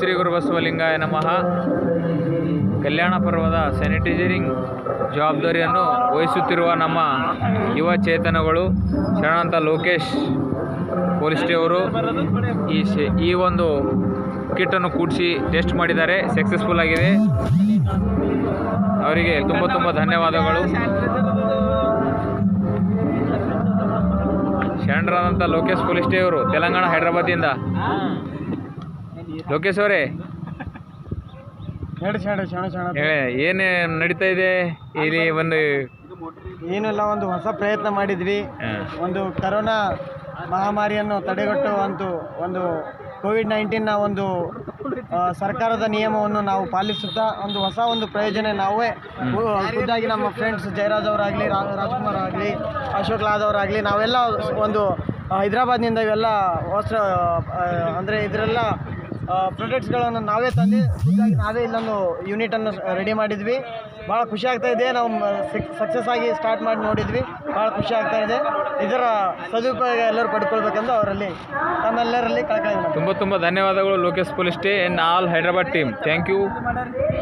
ಶ್ರೀ ಗುರುಬಸವಲಿಂಗಾಯ ನಮಃ. ಕಲ್ಯಾಣ ಪರ್ವದ ಸ್ಯಾನಿಟೈಸರಿಂಗ್ ಜವಾಬ್ದಾರಿಯನ್ನು ವಹಿಸುತ್ತಿರುವ ನಮ್ಮ ಯುವ ಚೇತನಗಳು ಶರಣಂತ ಲೋಕೇಶ್ ಪೊಲೀಸ್ ಅವರು ಈ ಈ ಒಂದು ಕಿಟ್ಟನ್ನು ಕೂಡಿಸಿ ಟೆಸ್ಟ್ ಮಾಡಿದ್ದಾರೆ ಸಕ್ಸಸ್ಫುಲ್ ಆಗಿದೆ. ಅವರಿಗೆ ತುಂಬ ತುಂಬ ಧನ್ಯವಾದಗಳು. ಶರಣರಾದಂಥ ಲೋಕೇಶ್ ಪೊಲೀಸ್ ಅವರು, ತೆಲಂಗಾಣ ಹೈದರಾಬಾದಿಂದ ಲೋಕೇಶ್ ಅವರೇ? ಏನು ನಡೀತಾ ಇದೆ? ಇಲ್ಲಿ ಒಂದು ಏನೆಲ್ಲ ಒಂದು ಹೊಸ ಪ್ರಯತ್ನ ಮಾಡಿದ್ವಿ. ಒಂದು ಕರೋನಾ ಮಹಾಮಾರಿಯನ್ನು ತಡೆಗಟ್ಟುವಂತ ಒಂದು ಕೋವಿಡ್ ನೈನ್ಟೀನ್ನ ಒಂದು ಸರ್ಕಾರದ ನಿಯಮವನ್ನು ನಾವು ಪಾಲಿಸುತ್ತಾ ಒಂದು ಹೊಸ ಒಂದು ಪ್ರಯೋಜನ ನಾವೇ ಖುದ್ದಾಗಿ ನಮ್ಮ ಫ್ರೆಂಡ್ಸ್ ಜಯರಾಜ್ ಅವರಾಗಲಿ ರಾಜ್ಕುಮಾರ್ ಆಗಲಿ ಅಶೋಕ್ ಲಾದ್ ಅವರಾಗಲಿ ನಾವೆಲ್ಲ ಒಂದು ಹೈದರಾಬಾದ್ನಿಂದ ಇವೆಲ್ಲ ವಸ್ತ್ರ ಅಂದರೆ ಇದರೆಲ್ಲ ಪ್ರಾಡಕ್ಟ್ಸ್ಗಳನ್ನು ನಾವೇ ತಂದು ಖುದ್ದಾಗಿ ನಾವೇ ಇಲ್ಲೊಂದು ಯೂನಿಟನ್ನು ರೆಡಿ ಮಾಡಿದ್ವಿ. ಭಾಳ ಖುಷಿ ಆಗ್ತಾ ಇದೆ. ನಾವು ಸಕ್ಸಸ್ ಆಗಿ ಸ್ಟಾರ್ಟ್ ಮಾಡಿ ನೋಡಿದ್ವಿ. ಭಾಳ ಖುಷಿ ಆಗ್ತಾ ಇದೆ. ಇದರ ಸದುಪಯೋಗ ಎಲ್ಲರೂ ಪಡ್ಕೊಳ್ಬೇಕೆಂದು ಅವರಲ್ಲಿ, ತಮ್ಮೆಲ್ಲರಲ್ಲಿ ಕಳಕಳಿ ತುಂಬ ತುಂಬ ಧನ್ಯವಾದಗಳು Lokesh police stay all Hyderabad team. Thank you